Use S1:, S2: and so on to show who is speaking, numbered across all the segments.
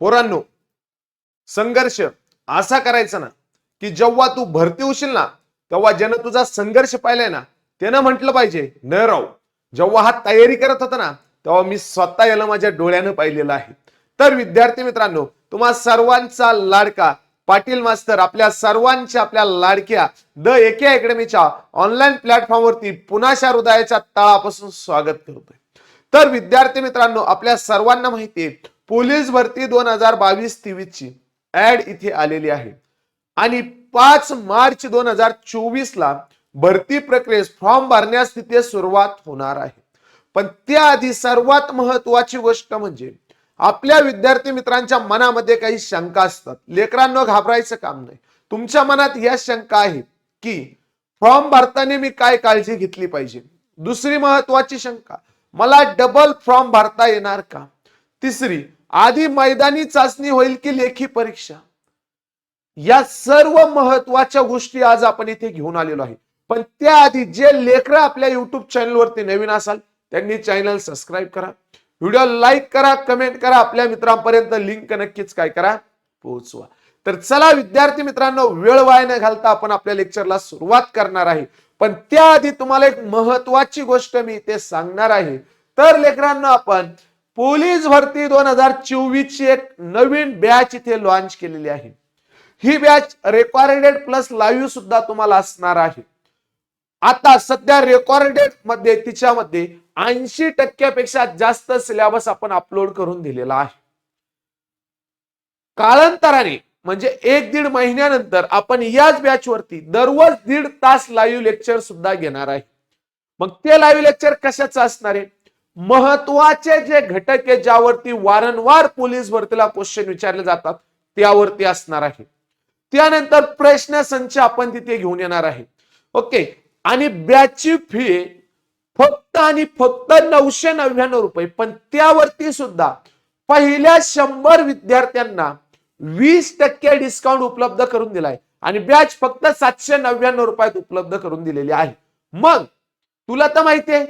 S1: पोरांनो संघर्ष असा करायचा ना की जेव्हा तू भरती होशील ना तेव्हा ज्यानं तुझा संघर्ष पाहिलाय ना त्यानं म्हटलं पाहिजे न राव जेव्हा हा तयारी करत होता ना तेव्हा मी स्वतः याला माझ्या डोळ्यानं पाहिलेलं आहे. तर विद्यार्थी मित्रांनो तुम्हा सर्वांचा लाडका पाटील मास्तर आपल्या सर्वांच्या आपल्या लाडक्या द एके अकॅडमीच्या ऑनलाईन प्लॅटफॉर्मवरती पुन्हा हृदयाच्या तळापासून स्वागत करतोय. तर विद्यार्थी मित्रांनो आपल्या सर्वांना माहिती आहे पोलीस भरती दोन हजार बावीस तेवीस ची ऍड इथे आलेली आहे. आणि पाच मार्च दोन हजार चोवीस ला भरती प्रक्रियेस फॉर्म भरण्यास तिथे सुरुवात होणार आहे. पण त्याआधी सर्वात महत्वाची गोष्ट म्हणजे आपल्या विद्यार्थी मित्रांच्या मनामध्ये काही शंका असतात. लेकरांना घाबरायचं काम नाही. तुमच्या मनात या शंका आहेत की फॉर्म भरताना मी काय काळजी घेतली पाहिजे? दुसरी महत्वाची शंका मला डबल फॉर्म भरता येणार का? तिसरी आधी मैदानी चाचणी होईल की लेखी परीक्षा? या सर्व महत्त्वाच्या गोष्टी आज आपण इथे घेऊन आलेलो आहे. पण त्याआधी जे लेकरं आपल्या युट्यूब चॅनलवरती नवीन असाल त्यांनी चॅनल सबस्क्राईब करा. व्हिडिओ लाईक करा कमेंट करा आपल्या मित्रांपर्यंत लिंक नक्कीच काय करा पोहोचवा. तर चला विद्यार्थी मित्रांनो वेळ वाया न घालता आपण आपल्या लेक्चरला सुरुवात करणार आहे. पण त्याआधी तुम्हाला एक महत्वाची गोष्ट मी इथे सांगणार आहे. तर लेकरांना आपण पोलीस भरती दोन हजार चोवीस ची एक नवीन बॅच इथे लॉन्च केलेली आहे. ही बॅच रेकॉर्डेड प्लस लाईव्ह सुद्धा तुम्हाला असणार आहे. आता सध्या रेकॉर्डेडमध्ये तिच्यामध्ये ऐंशी टक्क्यापेक्षा जास्त सिलेबस आपण अपलोड करून दिलेला आहे. कालांतराने म्हणजे एक दीड महिन्यानंतर आपण याच बॅच वरती दररोज दीड तास लाईव्ह लेक्चर सुद्धा घेणार आहे. मग ते लाईव्ह लेक्चर कशाचं असणार आहे? महत्त्वाचे जे घटक आहे ज्यावरती वारंवार पोलीस भरतीला क्वेश्चन विचारले जातात त्यावरती असणार आहे. त्यानंतर प्रश्न संच आपण तिथे घेऊन येणार आहे. ओके आणि बॅचची फी फक्त आणि फक्त नऊशे नव्याण्णव रुपये पण त्यावरती सुद्धा पहिल्या शंभर विद्यार्थ्यांना वीस टक्के डिस्काउंट उपलब्ध करून दिलाय. आणि बॅच फक्त सातशे नव्याण्णव रुपयात उपलब्ध करून दिलेली आहे. मग तुला तर माहितीये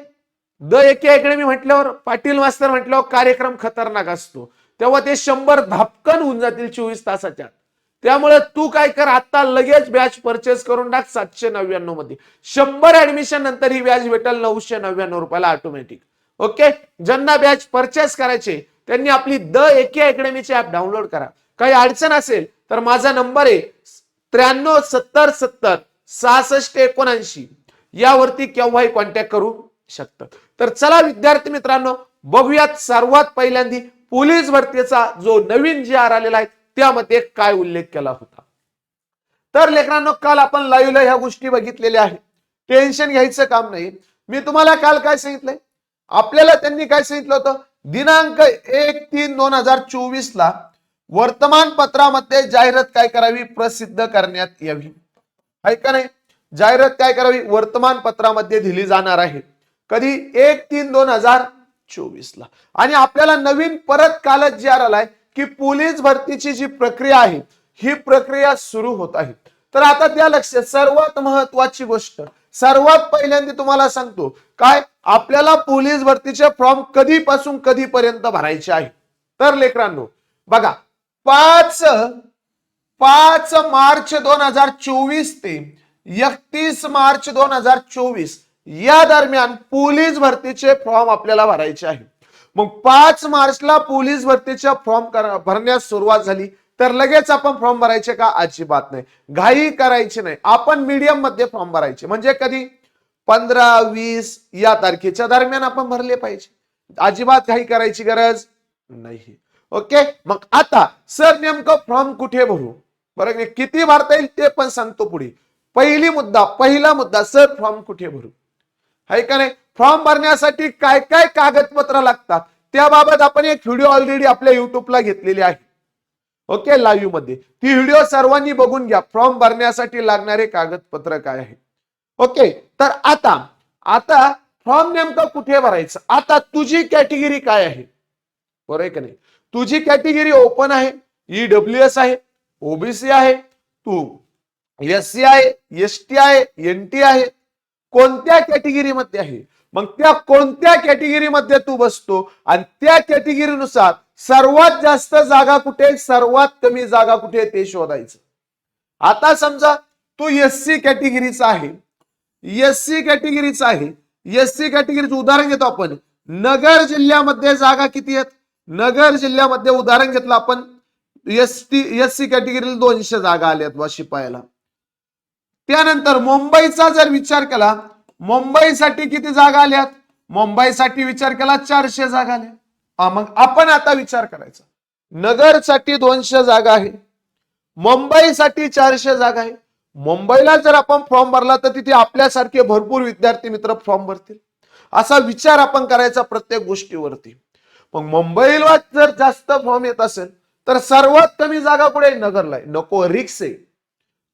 S1: द एके अकॅडमी म्हटल्यावर पाटील मास्तर म्हटल्यावर कार्यक्रम खतरनाक असतो. तेव्हा ते शंभर धापकन होऊन जातील चोवीस तासाच्या त्यामुळे तू काय कर आता लगेच बॅच परचेस करून टाक सातशे नव्याण्णवमध्ये. शंभर ऍडमिशन नंतर ही बॅच भेटेल नऊशे नव्याण्णव रुपयाला ऑटोमॅटिक ओके ज्यांना बॅच परचेस करायचे त्यांनी आपली द एके अकॅडमीचे ऍप डाउनलोड करा. काही अडचण असेल तर माझा नंबर आहे त्र्याण्णव सत्तर सत्तर सहासष्ट एकोणऐंशी. यावरती केव्हाही कॉन्टॅक्ट करू शकतात. तर चला विद्यार्थी मित्रांनो बघूयात सर्वात पहिल्यांदी पोलीस भरतीचा जो नवीन जी आर आलेला आहे त्यामध्ये काय उल्लेख केला होता. तर लेकरांनो काल आपण लाईव्हला ह्या गोष्टी बघितलेल्या आहेत. टेन्शन घ्यायचं काम नाही. मी तुम्हाला काल काय सांगितलंय? आपल्याला त्यांनी काय सांगितलं होतं? दिनांक एक तीन दोन हजार चोवीस ला वर्तमानपत्रामध्ये जाहिरात काय करावी? प्रसिद्ध करण्यात यावी. ऐका नाही? जाहिरात काय करावी? वर्तमानपत्रामध्ये दिली जाणार आहे. कधी एक तीन दोन हजार चोवीस ला आणि आपल्याला नवीन परत कालच जे आलाय की पोलीस भरतीची जी प्रक्रिया आहे ही प्रक्रिया सुरू होत आहे. तर आता त्या लक्षात सर्वात महत्वाची गोष्ट सर्वात पहिल्यांदा तुम्हाला सांगतो काय आपल्याला पोलीस भरतीचे फॉर्म कधीपासून कधीपर्यंत भरायचे आहे? तर लेकरांनो बघा पाच पाच मार्च दोन हजार चोवीस ते एकतीस मार्च दोन हजार चोवीस या दरम्यान पोलीस भरतीचे फॉर्म आपल्याला भरायचे आहे. मग पाच मार्चला पोलीस भरतीच्या फॉर्म भरण्यास सुरुवात झाली. तर लगेच आपण फॉर्म भरायचे का? अजिबात नाही. घाई करायची नाही. आपण मीडियममध्ये फॉर्म भरायचे. म्हणजे कधी? पंधरा वीस या तारखेच्या दरम्यान आपण भरले पाहिजे. अजिबात घाई करायची गरज नाही. ओके? मग आता सर नेमकं फॉर्म कुठे भरू? बरं किती भरता येईल ते पण सांगतो पुढे. पहिली मुद्दा पहिला मुद्दा सर फॉर्म कुठे भरू? आहे का नाही? फॉर्म भरण्यासाठी काय काय कागदपत्र लागतात? त्याबाबत आपण एक व्हिडिओ ऑलरेडी आपल्या युट्यूबला घेतलेली आहे. ओके? लाईव्हमध्ये. ती व्हिडिओ सर्वांनी बघून घ्या. फॉर्म भरण्यासाठी लागणारे कागदपत्र काय आहे? ओके? तर आता आता फॉर्म नेमकं कुठे भरायचं? आता तुझी कॅटेगरी काय आहे? बरोबर आहे का नाही? तुझी कॅटेगरी ओपन आहे. ईडब्ल्यू एस आहे. ओबीसी आहे. तू. एस सी आहे. एस टी आहे. एन टी आहे. कोणत्या कॅटेगरीमध्ये आहे? मग त्या कोणत्या कॅटेगरीमध्ये तू बसतो? आणि त्या कॅटेगरीनुसार सर्वात जास्त जागा कुठे? सर्वात कमी जागा कुठे? ते शोधायचं. आता समजा तू एस सी कॅटेगरीचा आहे. एस सी कॅटेगरीचा आहे. एस सी कॅटेगरीचं उदाहरण घेतो आपण. नगर जिल्ह्यामध्ये जागा किती आहेत? नगर जिल्ह्यामध्ये उदाहरण घेतलं आपण. एस टी एस सी कॅटेगरीला दोनशे जागा आल्यात बा शिपायाला. त्यानंतर मुंबईचा जर विचार केला मुंबईसाठी किती जागा आल्यात? मुंबईसाठी विचार केला चारशे जागा आल्या हा, मग आपण आता विचार करायचा. नगरसाठी दोनशे जागा आहे. मुंबईसाठी चारशे जागा आहे. मुंबईला जर आपण फॉर्म भरला तर तिथे आपल्यासारखे भरपूर विद्यार्थी मित्र फॉर्म भरतील. असा विचार आपण करायचा प्रत्येक गोष्टीवरती. मग मुंबईला जर जास्त फॉर्म येत असेल तर सर्वात कमी जागा पुढे नगरला आहे. नको रिक्स आहे.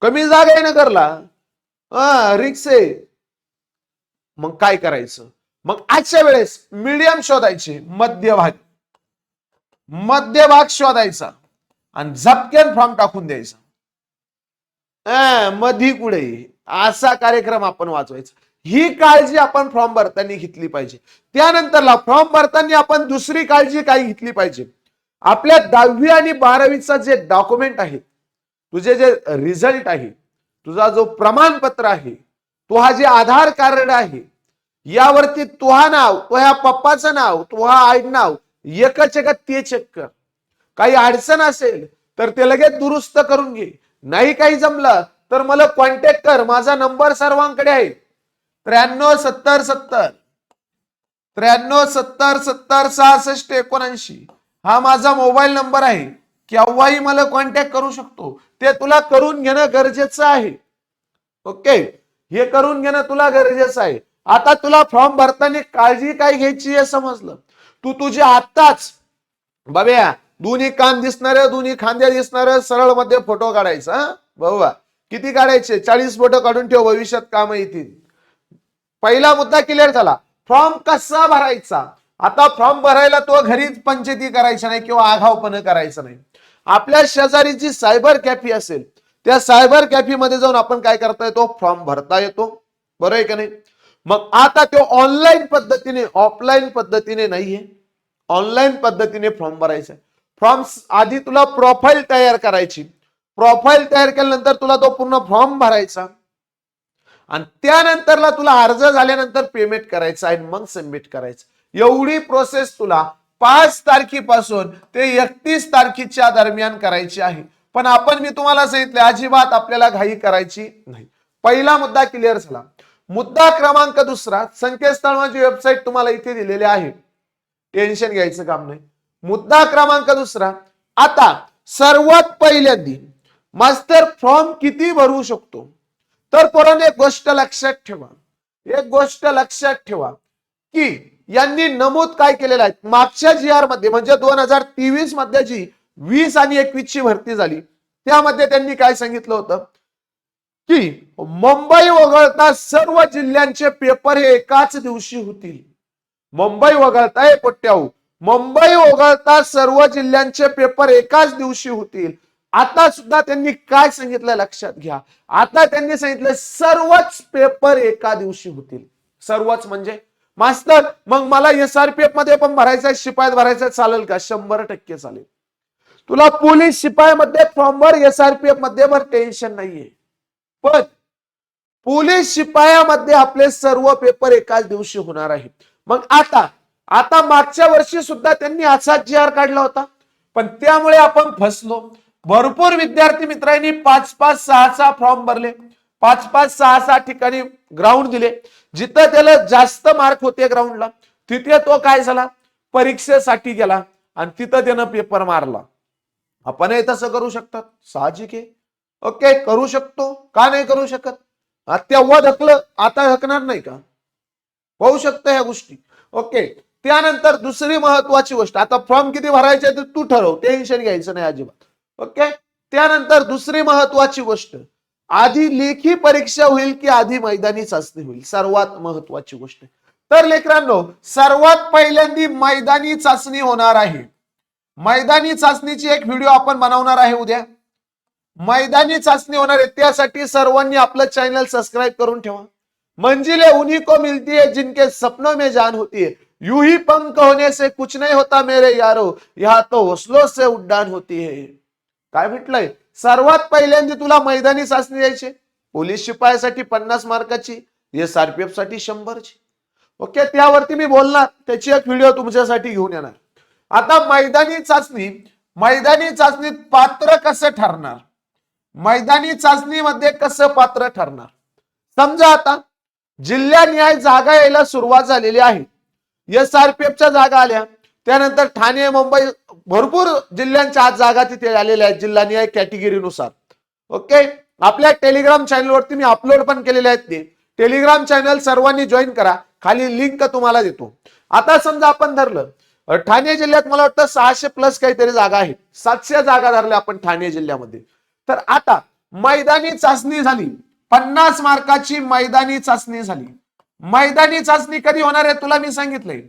S1: कमी जागा आहे नगरला. हा रिक्स आहे. मग काय करायचं? मग आजच्या वेळेस मीडियम शोधायचे मध्यभाग. मध्यभाग शोधायचा. आणि झपक्यान फॉर्म टाकून द्यायचा. अं, मधी कुठे? असा कार्यक्रम आपण वाचवायचा. ही काळजी आपण फॉर्म भरताना घेतली पाहिजे. त्यानंतरला फॉर्म भरताना आपण दुसरी काळजी काय घेतली पाहिजे. आपल्या दहावी आणि बारावीचा जे डॉक्युमेंट आहे तुझे जे रिझल्ट आहे तुझा जो प्रमाणपत्र आहे तुहा जे आधार कार्ड आहे यावरती तुहा नाव तुझ्या पप्पाचं नाव तुहा आई नाव एकच एक ते चेक कर. काही अडचण असेल तर ते लगेच दुरुस्त करून घे. नाही काही जमलं तर मला कॉन्टॅक्ट कर. माझा नंबर सर्वांकडे आहे. त्र्याण्णव सत्तर सत्तर. त्र्याण्णव सत्तर सत्तर सहासष्ट एकोणऐंशी. हा माझा मोबाईल नंबर आहे. केव्हाही मला कॉन्टॅक्ट करू शकतो. ते तुला करून घेणं गरजेचं आहे. ओके हे करून घेणं तुला गरजेचं आहे. आता तुला फॉर्म भरताना काळजी काय घ्यायची हे समजलं. तू तुझे आत्ताच बाब्या दोन्ही कान दिसणार दोन्ही खांद्या दिसणार सरळमध्ये फोटो काढायचा हा? बाबा किती काढायचे? चाळीस फोटो काढून ठेव भविष्यात काम येतील. पहिला मुद्दा क्लिअर झाला. फॉर्म कसा भरायचा? आता फॉर्म भरायला तो घरीच पंचायती करायचा नाही किंवा आघावपणे करायचं नाही. आपल्या शेजारी जी सायबर कॅफी असेल त्या सायबर कॅफी मध्ये जाऊन आपण काय करता येतो? फॉर्म भरता येतो. बरं आहे का नाही? मग आता तो ऑनलाईन पद्धतीने ऑफलाईन पद्धतीने नाहीये. ऑनलाईन पद्धतीने फॉर्म भरायचा फॉर्म आधी तुला प्रोफाईल तयार करायची. प्रोफाईल तयार केल्यानंतर तुला तो पूर्ण फॉर्म भरायचा. आणि त्यानंतरला तुला अर्ज झाल्यानंतर पेमेंट करायचं आणि मग सबमिट करायचं. एवढी प्रोसेस तुला पाच तारखेपासून ते एकतीस तारखेच्या दरम्यान करायची आहे. पण आपण मी तुम्हाला सांगितले अजिबात आपल्याला घाई करायची नाही. पहिला मुद्दा क्लिअर झाला. मुद्दा क्रमांक दुसरा संकेतस्थळ म्हणजे माझी वेबसाईट तुम्हाला इथे दिलेली आहे. टेन्शन घ्यायचं काम नाही. मुद्दा क्रमांक दुसरा आता सर्वात पहिल्यांदी मास्टर फॉर्म किती भरू शकतो? तर पोरांनी एक गोष्ट लक्षात ठेवा. एक गोष्ट लक्षात ठेवा की यांनी नमूद काय केलेलं आहे? मागच्या जी आरमध्ये म्हणजे दोन हजार तेवीसमध्ये जी वीस आणि एकवीस ची भरती झाली त्यामध्ये त्यांनी काय सांगितलं होतं? की मुंबई वगळता सर्व जिल्ह्यांचे पेपर हे एकाच दिवशी होतील. मुंबई वगळता हे पोट्याहू मुंबई वगळता सर्व जिल्ह्यांचे पेपर एकाच दिवशी होतील. आता सुद्धा त्यांनी काय सांगितलं लक्षात घ्या. आता त्यांनी सांगितलं सर्वच पेपर एका दिवशी होतील. सर्वच म्हणजे? मास्तर मग मला एस आर पी एफमध्ये पण भरायचं आहे शिपायात भरायचं आहे, चालेल का? शंभर टक्के चालेल. तुला पोलीस शिपायामध्ये फॉर्म भर एस आर पी एफमध्ये भर टेन्शन नाहीये. पण पोलीस शिपायामध्ये आपले सर्व पेपर एकाच दिवशी होणार आहेत. मग आता आता मागच्या वर्षी सुद्धा त्यांनी असाच जी आर काढला होता. पण त्यामुळे आपण फसलो. भरपूर विद्यार्थी मित्रांनी पाच पाच सहा सहा फॉर्म भरले. पाच पाच सहा सहा ठिकाणी ग्राउंड दिले. जिथं त्याला जास्त मार्क होते ग्राउंडला तिथे तो काय झाला? परीक्षेसाठी गेला आणि तिथं त्यानं पेपर मारला. आपणही तसं करू शकतात. साहजिक आहे. ओके करू शकतो. का नाही करू शकत? तेव्हा धकलं आता धकणार नाही का? होऊ शकतं ह्या गोष्टी. ओके त्यानंतर दुसरी महत्वाची गोष्ट आता फॉर्म किती भरायचे ते तू ठरव. टेन्शन घ्यायचं नाही अजिबात. ओके त्यानंतर दुसरी महत्वाची गोष्ट. आधी लेखी परीक्षा होईल की आधी मैदानी चाचणी होईल? सर्वात महत्वाची गोष्ट तर लेकरांनो सर्वात पहिल्यांदी मैदानी चाचणी होणार आहे. मैदानी चाचणीची एक व्हिडिओ आपण बनवणार आहे उद्या. मैदानी चाचणी होणार आहे त्यासाठी सर्वांनी आपलं चॅनल सबस्क्राईब करून ठेवा. मंजिले उन्हीं को मिलती है जिनके सपनों में जान होती है यू ही पंख होने से कुछ नहीं होता मेरे यारो या तो हौसलो से उड्डाण होती है. काय म्हटलंय? सर्वात पहिल्यांदा तुला मैदानी चाचणी द्यायची. पोलीस शिपायासाठी पन्नास मार्काची एस आरपीएफसाठी शंभरची. ओके त्यावरती मी बोलणार. त्याची एक व्हिडिओ तुमच्यासाठी घेऊन येणार. आता मैदानी चाचणी मैदानी चाचणीत पात्र कसं ठरणार? मैदानी चाचणीमध्ये कसं पात्र ठरणार? समजा आता जिल्ह्यानिहाय जागा यायला सुरुवात झालेली आहे. एस आरपीएफच्या जागा आल्या. त्यानंतर ठाणे मुंबई भरपूर जिल्ह्यांच्या आज जागा तिथे आलेल्या आहेत जिल्हानिहाय कॅटेगरीनुसार. ओके? आपल्या टेलिग्राम चॅनलवरती मी अपलोड पण केलेले आहेत ते. टेलिग्राम चॅनल सर्वांनी जॉईन करा. खाली लिंक तुम्हाला देतो. आता समजा आपण धरलं ठाणे जिल्ह्यात मला वाटतं सहाशे प्लस काहीतरी जागा आहेत. सातशे जागा धरल्या आपण ठाणे जिल्ह्यामध्ये. तर आता मैदानी चाचणी झाली. पन्नास मार्काची मैदानी चाचणी झाली. मैदानी चाचणी कधी होणार आहे तुला मी सांगितलंय.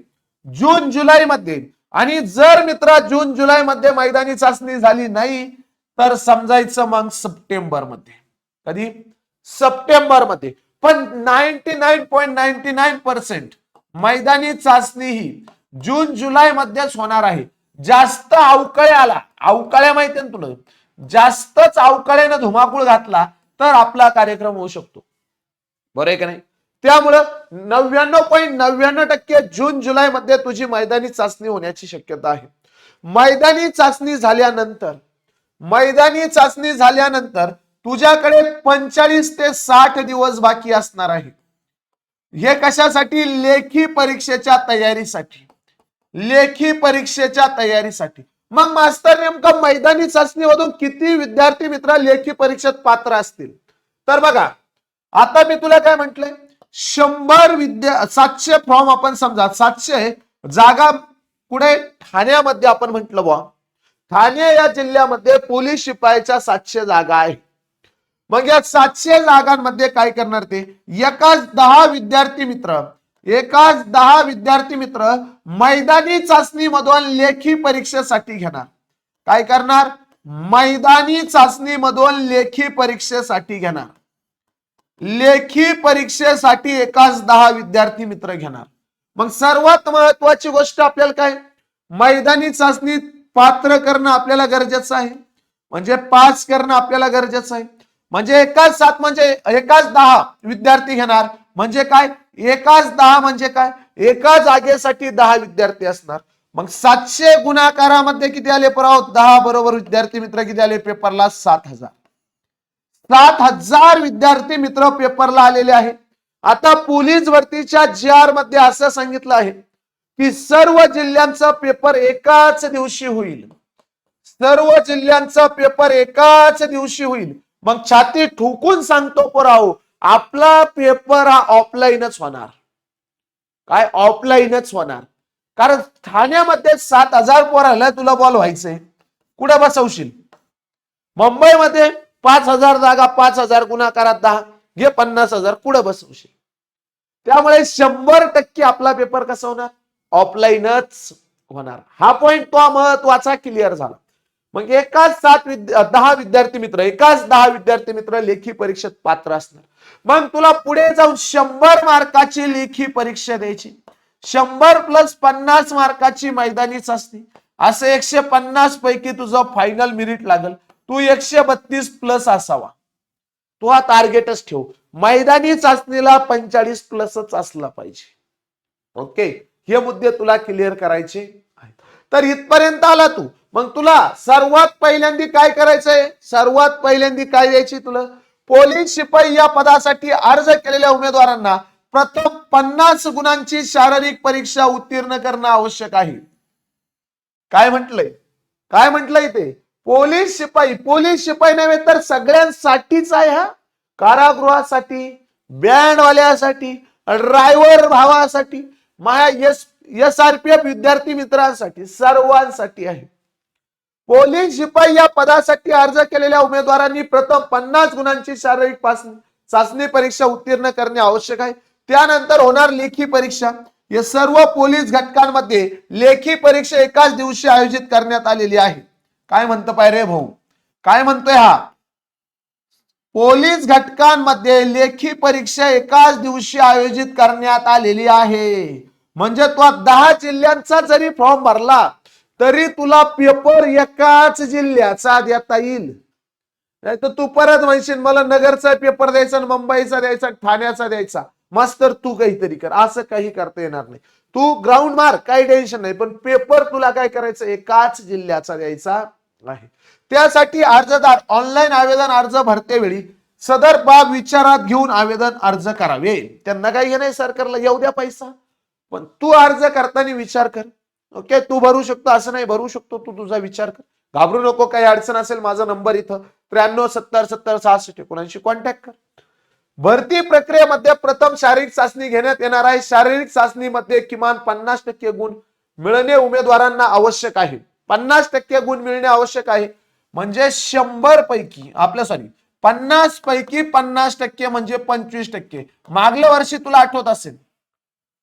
S1: जून जुलै मध्ये. आणि जर मित्र जून जुलै मध्ये मैदानी चाचणी झाली नाही तर समजायचं मग सप्टेंबरमध्ये. कधी? सप्टेंबरमध्ये. पण ninety nine point ninety nine percent मैदानी चाचणी ही जून जुलै मध्येच होणार आहे. जास्त अवकळ्याला अवकाळ्या माहिती ना तुला? जास्तच अवकाळ्यानं धुमाकूळ घातला तर आपला कार्यक्रम होऊ शकतो. बरं आहे का नाही? त्यामुळं नव्याण्णव पॉईंट नव्याण्णव टक्के जून जुलै मध्ये तुझी मैदानी चाचणी होण्याची शक्यता आहे. मैदानी चाचणी झाल्यानंतर मैदानी चाचणी झाल्यानंतर तुझ्याकडे पंचाळीस ते साठ दिवस बाकी असणार आहे. हे कशासाठी? लेखी परीक्षेच्या तयारीसाठी. लेखी परीक्षेच्या तयारीसाठी. मग मास्तर नेमकं मैदानी चाचणीमधून किती विद्यार्थी मित्र लेखी परीक्षेत पात्र असतील? तर बघा आता मी तुला काय म्हंटलंय? शंभर विद्या सातशे फॉर्म आपण समजा सातशे जागा पुढे ठाण्यामध्ये आपण म्हंटल बा ठाणे या जिल्ह्यामध्ये पोलीस शिपायाच्या सातशे जागा आहे मग या सातशे जागांमध्ये काय करणार ते? एकाच दहा विद्यार्थी मित्र एकाच दहा विद्यार्थी मित्र मैदानी चाचणीमधून लेखी परीक्षेसाठी घेणार. काय करणार? मैदानी चाचणीमधून लेखी परीक्षेसाठी घेणार. लेखी परीक्षेसाठी एकाच दहा विद्यार्थी मित्र घेणार. मग सर्वात महत्वाची गोष्ट आपल्याला काय? मैदानी चाचणीत पात्र करणं आपल्याला गरजेचं आहे. म्हणजे पास करणं आपल्याला गरजेचं आहे. म्हणजे एकाच सात म्हणजे एकाच दहा विद्यार्थी घेणार. म्हणजे काय? एकाच दहा म्हणजे काय? एका जागेसाठी दहा विद्यार्थी असणार. मग सातशे गुणाकारामध्ये किती आले पराव? दहा बरोबर विद्यार्थी मित्र किती आले? पेपरला सात हजार. सात हजार विद्यार्थी मित्र पेपरला आलेले आहेत आता पोलीस भरतीच्या जी आरमध्ये असं सांगितलं आहे की सर्व जिल्ह्यांचा पेपर एकाच दिवशी होईल. सर्व जिल्ह्यांचा पेपर एकाच दिवशी होईल. मग छाती ठोकून सांगतो पराहो आपला पेपर हा ऑफलाईनच होणार. काय ऑफलाईनच होणार? कारण ठाण्यामध्ये सात हजार पोराला तुला बॉल व्हायचंय. कुठे बसवशील? मुंबईमध्ये? पाच हजार जागा पाच हजार गुणाकारात दहा घे पन्नास हजार कुठं बसवशील त्यामुळे शंभर टक्के आपला पेपर कसा होणार? ऑफलाईनच होणार. हा पॉइंट तो महत्त्वाचा क्लिअर झाला. मग एकाच सात विद्या दहा विद्यार्थी मित्र एकाच दहा विद्यार्थी मित्र लेखी परीक्षेत पात्र असणार. मग तुला पुढे जाऊन शंभर मार्काची लेखी परीक्षा द्यायची. शंभर प्लस पन्नास मार्काची मैदानी चाचणी असं एकशे पन्नास पैकी तुझं फायनल मिरिट लागल. तू एकशे बत्तीस प्लस असावा. तो हा टार्गेटच ठेव. मैदानी चाचणीला पंचाळीस प्लसच असला पाहिजे. ओके हे मुद्दे तुला क्लिअर करायचे आहेत. तर इथपर्यंत आला तू. मग तुला सर्वात पहिल्यांदी काय करायचंय? सर्वात पहिल्यांदी काय द्यायची तुला? पोलीस शिपाई या पदासाठी अर्ज केलेल्या उमेदवारांना प्रथम पन्नास गुणांची शारीरिक परीक्षा उत्तीर्ण करणं आवश्यक आहे. काय म्हटलंय? काय म्हटलंय ते? पोलीस शिपाई पोलीस शिपाई नव्हे तर सगळ्यांसाठीच आहे हा. कारागृहासाठी बँडवाल्यासाठी ड्रायव्हर भावासाठी माझ्या S S R P F विद्यार्थी मित्रांसाठी सर्वांसाठी आहे. पोलीस शिपाई या पदासाठी अर्ज केलेल्या उमेदवारांनी प्रथम पन्नास गुणांची शारीरिक चाचणी परीक्षा उत्तीर्ण करणे आवश्यक आहे. त्यानंतर होणार लेखी परीक्षा. या सर्व पोलीस घटकांमध्ये लेखी परीक्षा एकाच दिवशी आयोजित करण्यात आलेली आहे. काय म्हणतो पाय रे भाऊ? काय म्हणतोय हा? पोलीस घटकांमध्ये लेखी परीक्षा एकाच दिवशी आयोजित करण्यात आलेली आहे. म्हणजे तो दहा जिल्ह्यांचा जरी फॉर्म भरला तरी तुला पेपर एकाच जिल्ह्याचा देता येईल. नाही तर तू परत म्हणशील मला नगरचा पेपर द्यायचा मुंबईचा द्यायचा ठाण्याचा द्यायचा. मास्तर तू काहीतरी कर. असं काही करता येणार नाही. तू ग्राउंड मार काही टेन्शन नाही. पण पेपर तुला काय करायचं? एकाच जिल्ह्याचा द्यायचा आहे. त्यासाठी अर्जदार ऑनलाईन आवेदन अर्ज भरते वेळी सदर बाब विचारात घेऊन आवेदन अर्ज करावे. त्यांना काही नाही सरकारला येऊ द्या पैसा. पण तू अर्ज करताना विचार कर. ओके तू भरू शकतो असं नाही भरू शकतो तू तुझा विचार कर. घाबरू नको काही अडचण असेल माझा नंबर इथं. त्र्याण्णव सत्तर सत्तर सहासष्ट एकोणऐंशी कॉन्टॅक्ट कर. भरती प्रक्रियेमध्ये प्रथम शारीरिक चाचणी घेण्यात येणार आहे. शारीरिक चाचणीमध्ये किमान पन्नास टक्के गुण मिळणे उमेदवारांना आवश्यक आहे. पन्नास टक्के गुण मिळणे आवश्यक आहे. म्हणजे शंभर पैकी आपल्या सॉरी पन्नास पैकी पन्नास टक्के म्हणजे पंचवीस टक्के. मागल्या वर्षी तुला आठवत असेल.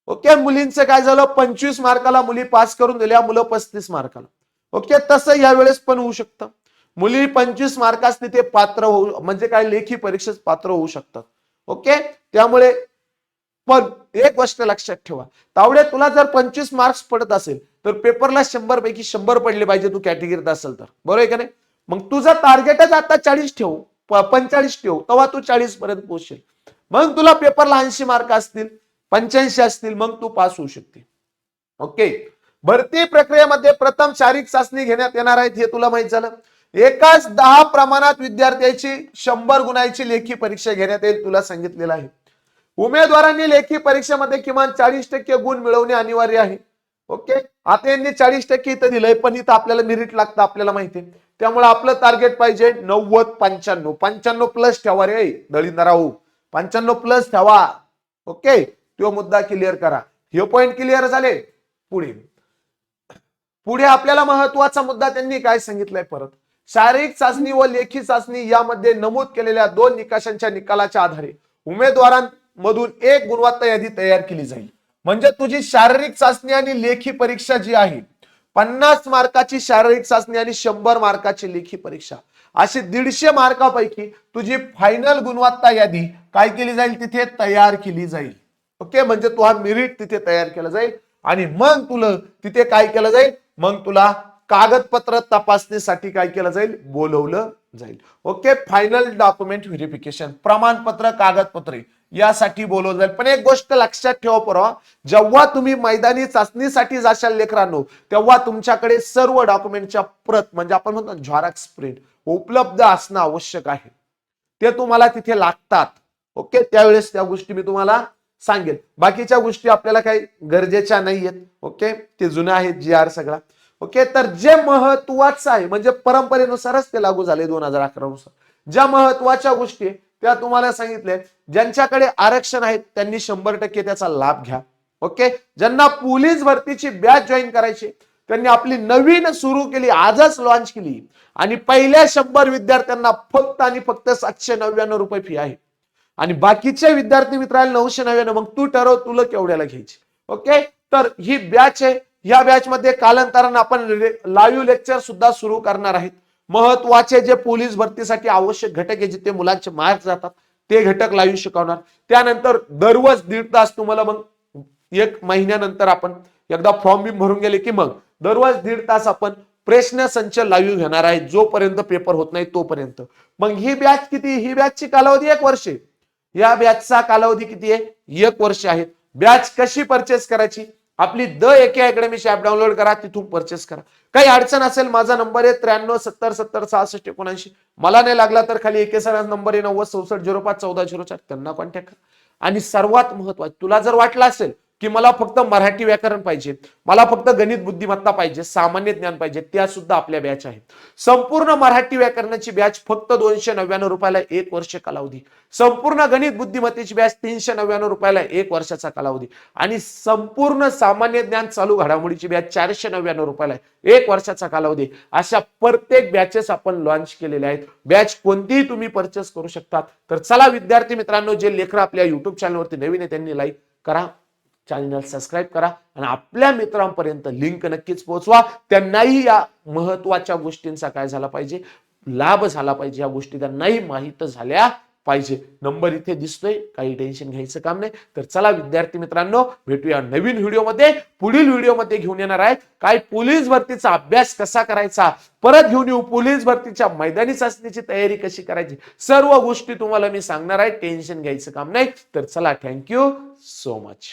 S1: ओके मुलींचं काय झालं? पंचवीस मार्काला मुली पास करून दिल्या मुलं पस्तीस मार्काला. ओके तसं यावेळेस पण होऊ शकतं. मुली पंचवीस मार्कास तिथे पात्र होऊ म्हणजे काय लेखी परीक्षेत पात्र होऊ शकतात. ओके? त्यामुळे पण एक गोष्ट लक्षात ठेवा. तावडे तुला जर पंचवीस मार्क्स पडत असेल तर पेपरला शंभर पैकी शंभर पडले पाहिजे तू कॅटेगरीत असेल तर. बरोबर आहे का नाही? मग तुझं टार्गेटच आता चाळीस ठेव. पंचाळीस ठेवू ठेव. तेव्हा तू चाळीस पर्यंत पोहोचशील. मग तुला पेपरला ऐंशी मार्क असतील पंच्याऐंशी असतील मग तू पास होऊ शकते. ओके? भरती प्रक्रियेमध्ये प्रथम शारीरिक चाचणी घेण्यात येणार आहेत हे तुला माहीत झालं. एकाच दहा प्रमाणात विद्यार्थ्याची शंभर गुणाची लेखी परीक्षा घेण्यात येईल तुला सांगितलेलं आहे. उमेदवारांनी लेखी परीक्षेमध्ये किमान चाळीस टक्के गुण मिळवणे अनिवार्य आहे. ओके? आता यांनी चाळीस टक्के इथं दिलंय पण इथं आपल्याला मेरिट लागतं आपल्याला माहिती त्यामुळे आपलं टार्गेट पाहिजे नव्वद पंच्याण्णव. पंच्याण्णव प्लस ठेवा रे दळींदराहू पंच्याण्णव प्लस ठेवा. ओके? तो मुद्दा क्लिअर करा. हे पॉइंट क्लिअर झाले. पुढे. पुढे आपल्याला महत्त्वाचा मुद्दा त्यांनी काय सांगितलंय परत? शारीरिक चाचणी व लेखी चाचणी यामध्ये नमूद केलेल्या दोन निकषांच्या निकालाच्या आधारे उमेदवारांमधून एक गुणवत्ता यादी तयार केली जाईल. म्हणजे तुझी शारीरिक चाचणी आणि लेखी परीक्षा जी आहे पन्नास मार्काची शारीरिक चाचणी आणि शंभर मार्काची लेखी परीक्षा. अशी दीडशे मार्कापैकी तुझी फायनल गुणवत्ता यादी काय केली जाईल? तिथे तयार केली जाईल. ओके? म्हणजे तू हा मेरिट तिथे तयार केला जाईल. आणि मग तुला तिथे काय केलं जाईल? मग तुला कागदपत्र तपासणीसाठी काय केलं जाईल? बोलवलं जाईल. ओके फायनल डॉक्युमेंट व्हेरिफिकेशन प्रमाणपत्र कागदपत्रे यासाठी बोलवलं जाईल. पण एक गोष्ट लक्षात ठेवा परवा जेव्हा तुम्ही मैदानी चाचणीसाठी जाशाल लेकरांनो तेव्हा तुमच्याकडे सर्व डॉक्युमेंटच्या प्रत म्हणजे आपण म्हणतो झॉरॅक्स प्रिंट उपलब्ध असणं आवश्यक आहे. ते तुम्हाला तिथे लागतात. ओके त्यावेळेस त्या गोष्टी मी तुम्हाला सांगेल. बाकीच्या गोष्टी आपल्याला काही गरजेच्या नाही आहेत ओके ते जुन्या आहेत जी आर सगळा. ओके तर जे महत्वाचं आहे म्हणजे परंपरेनुसारच ते लागू झाले दोन हजार अकरा नुसार. ज्या महत्त्वाच्या गोष्टी त्या तुम्हाला सांगितल्या ज्यांच्याकडे आरक्षण आहेत त्यांनी शंभर टक्के त्याचा लाभ घ्या. ओके ज्यांना पोलीस भरतीची बॅच जॉईन करायची त्यांनी आपली नवीन सुरू केली आजच लॉन्च केली. आणि पहिल्या शंभर विद्यार्थ्यांना फक्त आणि फक्त सातशे नव्याण्णव रुपये फी आहे. आणि बाकीचे विद्यार्थी मित्रांना नऊशे नव्याण्णव मग तू ठरव तुला केवढ्याला घ्यायची. ओके तर ही बॅच आहे या बॅच मध्ये कालांतरानं आपण लाईव्ह लेक्चर सुद्धा सुरू करणार आहेत. महत्त्वाचे जे पोलीस भरतीसाठी आवश्यक घटक आहे जिथे मुलांचे मार्क जातात ते घटक लाईव्ह शिकवणार. त्यानंतर दररोज दीड तास तुम्हाला मग एक महिन्यानंतर आपण एकदा फॉर्म बिम भरून गेले की मग दररोज दीड तास आपण प्रश्न संच लाईव्ह घेणार आहे जोपर्यंत पेपर होत नाही तोपर्यंत. मग ही बॅच किती? ही बॅचची कालावधी एक वर्ष आहे. या बॅचचा कालावधी किती आहे? एक वर्ष आहे. बॅच कशी परचेस करायची? आपली द एके अकॅडमीची ऍप डाउनलोड करा तिथून परचेस करा. काही अडचण असेल माझा नंबर आहे त्र्याण्णव सत्तर सत्तर सहासष्ट एकोणऐंशी. मला नाही लागला तर खाली एके सरांचा नंबर आहे नव्वद चौसष्ट झिरो पाच चौदा झिरो चार त्यांना कॉन्टॅक्ट करा. आणि सर्वात महत्वाचं तुला जर वाटलं असेल की मला फक्त मराठी व्याकरण पाहिजे मला फक्त गणित बुद्धिमत्ता पाहिजे सामान्य ज्ञान पाहिजे त्या सुद्धा आपल्या बॅच आहेत. संपूर्ण मराठी व्याकरणाची बॅच फक्त दोनशे नव्याण्णव रुपयाला एक वर्ष कालावधी. संपूर्ण गणित बुद्धिमत्तेची बॅच तीनशे नव्याण्णव रुपयाला एक वर्षाचा कालावधी. आणि संपूर्ण सामान्य ज्ञान चालू घडामोडीची बॅच चारशे नव्याण्णव रुपयाला एक वर्षाचा कालावधी. अशा प्रत्येक बॅचेस आपण लॉन्च केलेल्या आहेत. बॅच कोणतीही तुम्ही परचेस करू शकतात तर चला विद्यार्थी मित्रांनो जे लेकर आपल्या युट्यूब चॅनलवरती नवीन आहे त्यांनी लाईक करा. चॅनल सबस्क्राईब करा आणि आपल्या मित्रांपर्यंत लिंक नक्कीच पोहोचवा. त्यांनाही या महत्त्वाच्या गोष्टींचा काय झाला पाहिजे? लाभ झाला पाहिजे. या गोष्टी त्यांनाही माहीत झाल्या पाहिजे. नंबर इथे दिसतोय. काही टेन्शन घ्यायचं काम नाही. तर चला विद्यार्थी मित्रांनो भेटूया नवीन व्हिडिओमध्ये पुढील व्हिडिओमध्ये घेऊन येणार आहे काय पोलीस भरतीचा अभ्यास कसा करायचा? परत घेऊन येऊ. पोलीस भरतीच्या मैदानी चाचणीची तयारी कशी करायची? सर्व गोष्टी तुम्हाला मी सांगणार आहे. टेन्शन घ्यायचं काम नाही. तर चला थँक्यू सो मच